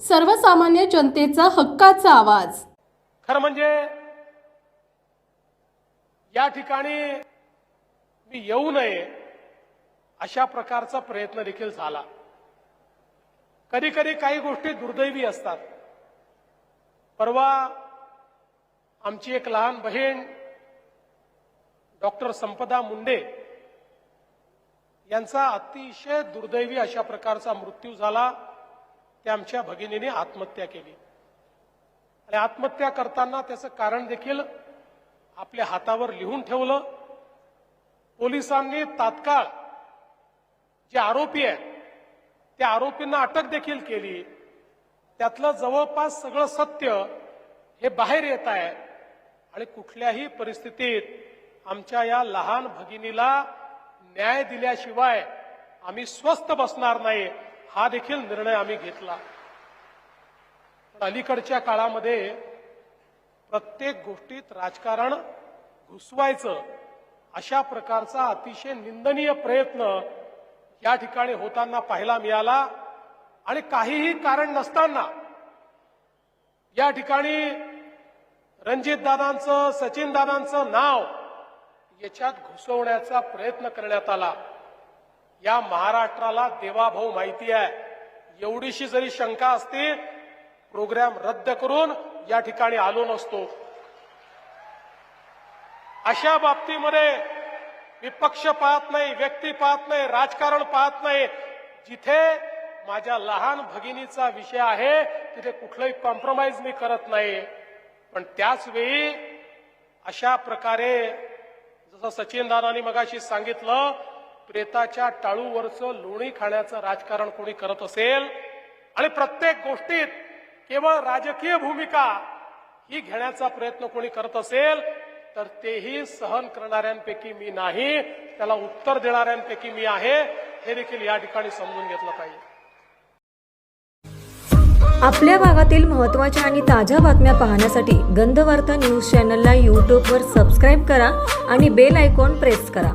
सर्वसामान्य जनतेचा हक्काचा आवाज. खरं म्हणजे या ठिकाणी मी येऊ नये अशा प्रकारचा प्रयत्न देखील झाला. कधी कधी काही गोष्टी दुर्दैवी असतात. परवा आमची एक लहान बहीण डॉक्टर संपदा मुंडे यांचा अतिशय दुर्दैवी अशा प्रकारचा मृत्यू झाला. त्या आमच्या भगिनीने आत्महत्या केली. आणि आत्महत्या करताना त्याचं कारण देखील आपल्या हातावर लिहून ठेवलं. पोलिसांनी तात्काळ जे आरोपी आहेत त्या आरोपींना अटक देखील केली. त्यातलं जवळपास सगळं सत्य हे बाहेर येत आहे. आणि कुठल्याही परिस्थितीत आमच्या या लहान भगिनीला न्याय दिल्याशिवाय आम्ही स्वस्थ बसणार नाही. हा देखील निर्णय आम्ही घेतला. अलीकडच्या काळामध्ये प्रत्येक गोष्टीत राजकारण घुसवायचं अशा प्रकारचा अतिशय निंदनीय प्रयत्न या ठिकाणी होताना पाहायला मिळाला आणि काहीही कारण नसताना या ठिकाणी रणजितदादांचं सचिनदादांचं नाव याच्यात घुसवण्याचा प्रयत्न करण्यात आला. या महाराष्ट्राला देवाभाऊ माहिती आहे. एवढीशी जरी शंका असती प्रोग्राम रद्द करून या ठिकाणी आलो नसतो. अशा बाबतीमध्ये विपक्ष पाहत नाही व्यक्ती पाहत नाही राजकारण पाहत नाही. जिथे माझ्या लहान भगिनीचा विषय आहे तिथे कुठलंही कॉम्प्रोमाइज मी करत नाही. पण त्याच वेळी अशा प्रकारे जसं सचिन दादांनी मगाशी सांगितलं प्रेताच्या टाळूवरचं लोणी खाण्याचं राजकारण कोणी करत असेल आणि प्रत्येक गोष्टीत केवळ राजकीय भूमिका ही घेण्याचा प्रयत्न कोणी करत असेल तर तेही सहन करणाऱ्यांपैकी मी नाही त्याला उत्तर देणाऱ्यांपैकी मी आहे हे देखील या ठिकाणी समजून घेतलं पाहिजे. आपल्या भागातील महत्त्वाच्या आणि ताज्या बातम्या पाहण्यासाठी गंधवार्ता न्यूज चॅनलला यूट्यूबवर सबस्क्राईब करा आणि बेल आयकॉन प्रेस करा.